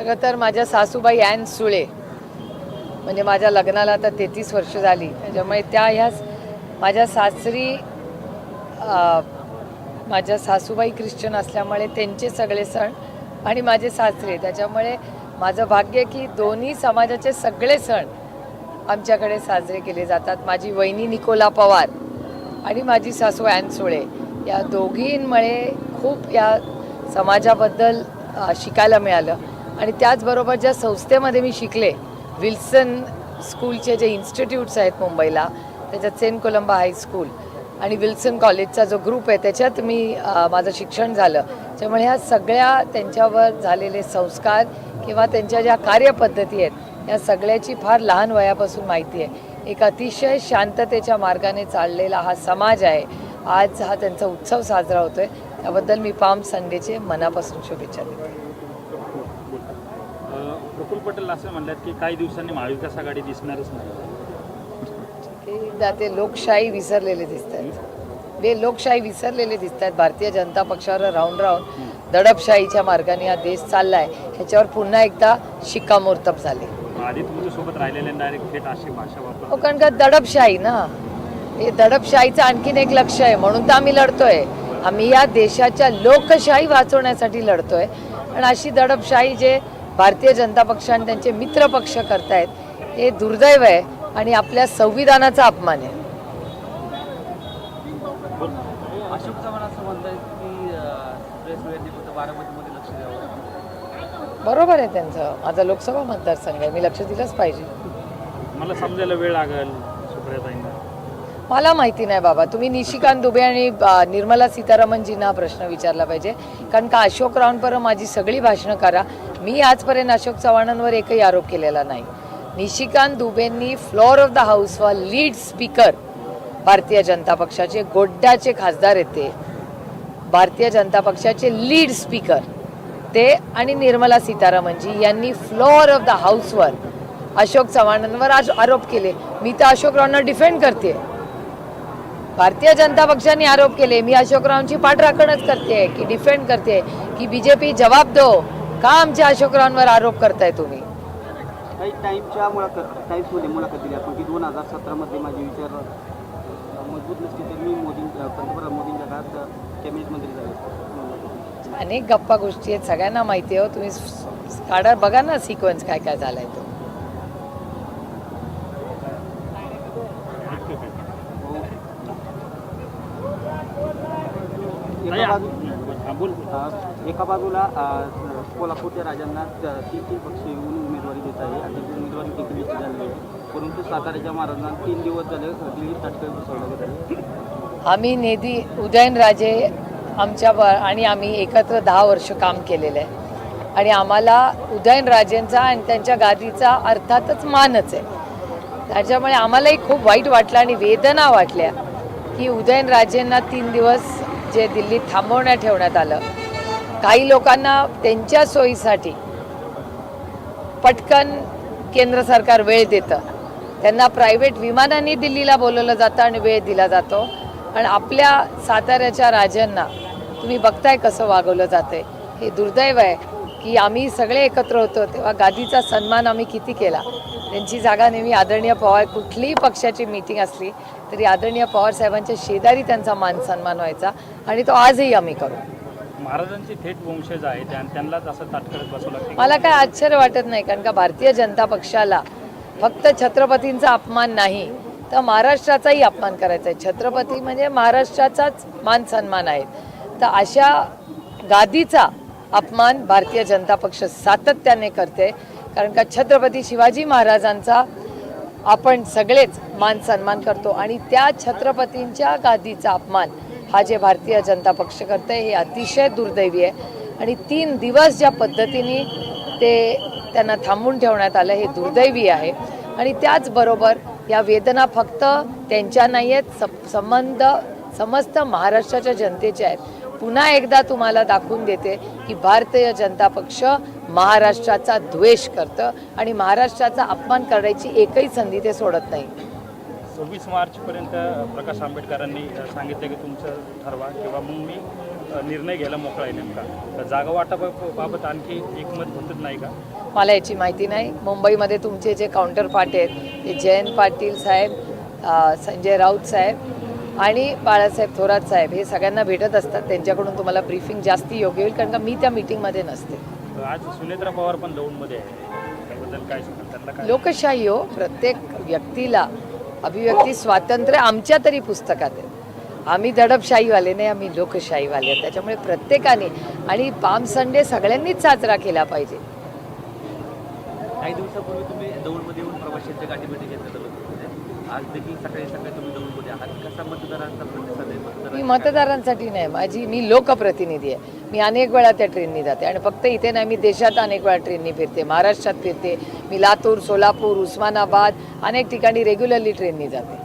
खरं तर माझ्या सासूबाई ॲन सुळे. म्हणजे माझ्या लग्नाला आता तेहतीस वर्ष झाली. त्याच्यामुळे त्या ह्या माझ्या सासरी माझ्या सासूबाई ख्रिश्चन असल्यामुळे त्यांचे सगळे सण आणि माझे सासरे. त्याच्यामुळे माझं भाग्य की दोन्ही समाजाचे सगळे सण आमच्याकडे साजरे केले जातात. माझी वहिनी निकोला पवार आणि माझी सासू ॲन सुळे. या दोघींमुळे खूप या समाजाबद्दल शिकायला मिळालं. आणि त्याचबरोबर ज्या संस्थेमध्ये मी शिकले विल्सन स्कूलचे जे इन्स्टिट्यूट्स आहेत मुंबईला त्याच्यात सेंट कोलंबा हायस्कूल आणि विल्सन कॉलेजचा जो ग्रुप आहे त्याच्यात मी माझं शिक्षण झालं. त्यामुळे ह्या सगळ्या त्यांच्यावर झालेले संस्कार किंवा त्यांच्या ज्या कार्यपद्धती आहेत या सगळ्याची फार लहान वयापासून माहिती आहे. एक अतिशय शांततेच्या मार्गाने चाललेला हा समाज आहे. आज हा त्यांचा उत्सव साजरा होतोय. त्याबद्दल मी पाम संडेचे मनापासून शुभेच्छा देते. अ, प्रफुल्ल पटेल असं म्हणतात की काही दिवसांनी महाविकास आघाडी दिसणारच नाही. ते लोकशाही विसरलेले दिसत आहेत ते लोकशाही विसरलेले दिसत आहेत भारतीय जनता पक्षावर राहून राहून दडपशाहीच्या मार्गाने हा देश चाललाय. ह्याच्यावर पुन्हा एकदा शिक्कामोर्तब झाले. हो कारण का दडपशाही ना? हे दडपशाहीचं आणखीन एक लक्ष आहे. म्हणून तर आम्ही लढतोय. आम्ही या देशाच्या लोकशाही वाचवण्यासाठी लढतोय. आणि अशी दडपशाही जे भारतीय जनता पक्ष आणि त्यांचे मित्र पक्ष करतायत हे दुर्दैव आहे आणि आपल्या संविधानाचा अपमान आहे. बरोबर आहे त्यांचं. माझा लोकसभा मतदारसंघ आहे. मी लक्ष दिलंच पाहिजे. मला समजायला वेळ लागेल सुप्रियाताईंना. मला माहिती नाही बाबा. तुम्ही निशिकांत दुबे आणि निर्मला सीतारामनजींना हा प्रश्न विचारला पाहिजे. कारण का अशोक रावणपर्यंत माझी सगळी भाषणं करा. मी आजपर्यंत अशोक चव्हाणांवर एकही आरोप केलेला नाही. निशिकांत दुबेंनी फ्लोअर ऑफ द हाऊसवर लीड स्पीकर भारतीय जनता पक्षाचे गोड्ड्याचे खासदार आहेत ते भारतीय जनता पक्षाचे लीड स्पीकर ते आणि निर्मला सीतारामनजी यांनी फ्लोअर ऑफ द हाऊसवर अशोक चव्हाणांवर आज आरोप केले. मी तर अशोक अशोकरावांना डिफेंड करते भारतीय जनता पक्षाने आरोप केले मी अशोकरावांची पाठराखणच करते की डिफेंड करते की बीजेपी जबाब दो. का आमच्या अशोकरावांवर आरोप करताय तुम्ही? काही टाईमच्या मुलाखत टाईम्समध्ये मुलाखत दिली आपण की दोन हजार सतरामध्ये माझे विचार मजबूत नसते तर मी मोदी पंतप्रधान मोदींच्या काळात कॅबिनेट मंत्री झाले. अनेक गप्पा गोष्टी आहेत सगळ्यांना माहिती आहे हो तुम्ही काढा बघा ना सिक्वेन्स काय काय झालाय तो. एका बाजूला कोल्हापूरच्या राजांना त- तीन तीन पक्ष येऊन उमेदवारी देत आहे आणि त्यांची उमेदवारी देखील झाली आहे परंतु साताऱ्याच्या महाराजांना तीन दिवस झाले दिल्लीत ताटकळी बसवलं गेलं आम्ही नेदी उदयनराजे आमच्या आणि आम्ही एकत्र दहा वर्ष काम केलेलं आहे. आणि आम्हाला उदयनराजेंचा आणि त्यांच्या गादीचा अर्थातच मानच आहे. त्याच्यामुळे आम्हालाही खूप वाईट वाटलं आणि वेदना वाटल्या की उदयनराजेंना तीन दिवस जे दिल्लीत थांबवण्यात ठेवण्यात आलं काही लोकांना त्यांच्या सोयीसाठी पटकन केंद्र सरकार वेळ देतं. त्यांना प्रायव्हेट विमानांनी दिल्लीला बोलवलं जातं आणि वेळ दिला जातो. आणि आपल्या साताऱ्याच्या राजांना तुम्ही बघताय कसं वागवलं जातंय. हे दुर्दैव आहे. की आम्ही सगळे एकत्र होतो तेव्हा गादीचा सन्मान आम्ही किती केला. त्यांची जागा नेहमी आदरणीय पवार कुठलीही पक्षाची मीटिंग असली तरी आदरणीय पवार साहेबांच्या शेजारी त्यांचा मान सन्मान व्हायचा आणि तो आजही आम्ही करू. महाराजांची थेट वंशज आहे आणि त्यांनाच असं ताटकळत बसवलं लागते. मला काय आश्चर्य वाटत नाही कारण का भारतीय जनता पक्षाला फक्त छत्रपतींचा अपमान नाही तर महाराष्ट्राचाही अपमान करायचा आहे. छत्रपती म्हणजे महाराष्ट्राचाच मान सन्मान आहे. तर अशा गादीचा अपमान भारतीय जनता पक्ष सातत्याने करते. कारण का छत्रपती शिवाजी महाराजांचा आपण सगळेच मान सन्मान करतो आणि त्या छत्रपतींच्या गादीचा अपमान हा जे भारतीय जनता पक्ष करतं हे अतिशय दुर्दैवी आहे. आणि तीन दिवस ज्या पद्धतीने ते त्यांना थांबून ठेवण्यात आलं हे दुर्दैवी आहे. आणि त्याचबरोबर या वेदना फक्त त्यांच्या नाही आहेत संबंध समस्त महाराष्ट्राच्या जनतेच्या आहेत. पुन्हा एकदा तुम्हाला दाखवून देते की भारतीय जनता पक्ष महाराष्ट्राचा द्वेष करतं आणि महाराष्ट्राचा अपमान करण्याची एकही संधी ते सोडत नाही. सव्वीस मार्चपर्यंत प्रकाश आंबेडकरांनी सांगितलं की तुमचं ठरवा किंवा मग मी निर्णय घ्यायला मोकळा आहे नेमका. तर जागा वाटपाबाबत आणखी एकमत होतच नाही का? मला याची माहिती नाही. मुंबईमध्ये तुमचे जे काउंटर पार्ट आहेत ते जयंत पाटील साहेब संजय राऊत साहेब आणि बाळासाहेब थोरात साहेब हे सगळ्यांना भेटत असतात. त्यांच्याकडून तुम्हाला ब्रीफिंग जास्ती योग्य होईल कारण का मी त्या मीटिंगमध्ये नसते. आज सुनेत्रा पवार पण दौंडमध्ये लोकशाही हो प्रत्येक व्यक्तीला अभिव्यक्ती स्वातंत्र्य आमच्या तरी पुस्तकात आहे. आम्ही दडपशाहीवाले नाही आम्ही लोकशाहीवाले. त्याच्यामुळे प्रत्येकाने आणि पाम संडे सगळ्यांनीच साजरा केला पाहिजे. काही दिवसापूर्वी तुम्ही दौडमध्ये येऊन प्रवाशांच्या गाठीमध्ये घेतलेलं आज देखील सकाळी सकाळी तुम्ही दौडमध्ये आहात. कसा मतदारांचा प्रतिसाद आहे? मी मतदारांसाठी नाही माझी मी लोकप्रतिनिधी आहे. मी अनेक वेळा त्या ट्रेननी जाते आणि फक्त इथे नाही मी देशात अनेक वेळा ट्रेननी फिरते महाराष्ट्रात फिरते. मी लातूर सोलापूर उस्मानाबाद अनेक ठिकाणी रेग्युलरली ट्रेननी जाते.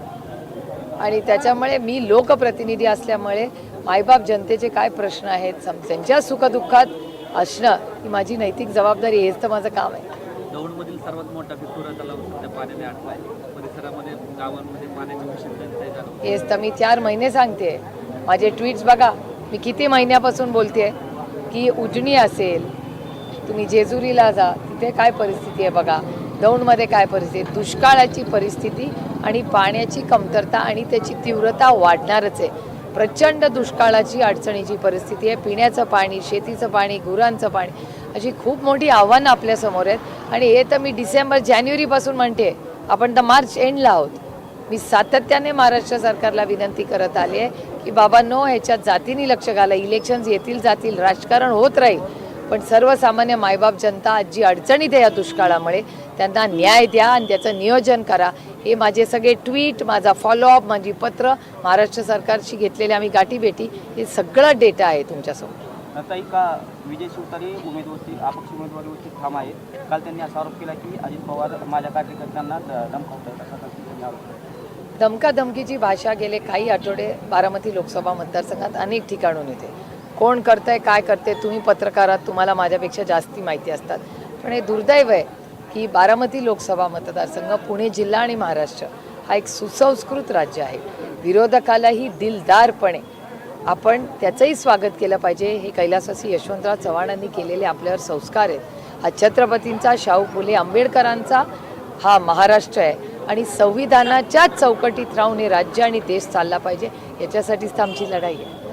आणि त्याच्यामुळे मी लोकप्रतिनिधी असल्यामुळे मायबाप जनतेचे काय प्रश्न आहेत सम त्यांच्या सुखदुःखात असणं ही माझी नैतिक जबाबदारी हेच तर माझं काम आहे. दौंडमधील सर्वात मोठा पितुरा तलाव सध्या पाण्याने आटलाय. परिसरामध्ये गावांमध्ये पाण्याची विषय हेच तर मी चार महिने सांगते. माझे ट्विट्स बघा. मी किती महिन्यापासून बोलते की उजनी असेल तुम्ही जेजुरीला जा तिथे काय परिस्थिती आहे बघा. दौंडमध्ये काय परिस्थिती दुष्काळाची परिस्थिती आणि पाण्याची कमतरता आणि त्याची तीव्रता वाढणारच आहे. प्रचंड दुष्काळाची अडचणीची परिस्थिती आहे. पिण्याचं पाणी शेतीचं पाणी गुरांचं पाणी. अशी खूप मोठी आव्हानं आपल्यासमोर आहेत. आणि हे तर मी डिसेंबर जानेवारीपासून म्हणते आपण तर मार्च एंडला आहोत. मी सातत्याने महाराष्ट्र सरकारला विनंती करत आली आहे की बाबा नो ह्याच्यात जातीने लक्ष घाला. इलेक्शन्स येतील जातील राजकारण होत राहील. पण सर्वसामान्य मायबाप जनता आज जी अडचणीत आहे या दुष्काळामुळे त्यांना न्याय द्या आणि त्याचं नियोजन करा. हे माझे सगळे ट्विट माझा फॉलोअप माझी पत्र महाराष्ट्र सरकारशी घेतलेल्या आम्ही गाठीभेटी हे सगळं डेटा आहे तुमच्यासमोर. ताई का विजय शिवतारे उमेदवारी अपक्ष उमेदवारीवरती ठाम आहेत. काल त्यांनी असा आरोप केला की अजित पवार माझ्या कार्यकर्त्यांना धमकावतात असा त्यांनी आरोप धमकाधमकीची भाषा गेले काही आठवडे बारामती लोकसभा मतदारसंघात अनेक ठिकाणून येते. कोण करतंय काय करते तुम्ही पत्रकार आहात तुम्हाला माझ्यापेक्षा जास्ती माहिती असतात. पण हे दुर्दैव आहे की बारामती लोकसभा मतदारसंघ पुणे जिल्हा आणि महाराष्ट्र हा एक सुसंस्कृत राज्य आहे. विरोधकालाही दिलदारपणे आपण त्याचंही स्वागत केलं पाहिजे. हे कैलासवासी यशवंतराव चव्हाणांनी केलेले आपल्यावर संस्कार आहेत. हा छत्रपतींचा शाहू फुले आंबेडकरांचा हा महाराष्ट्र आहे. आणि संविधानाच्याच चौकटीत राहून हे राज्य आणि देश चालला पाहिजे. याच्यासाठीच तर आमची लढाई आहे.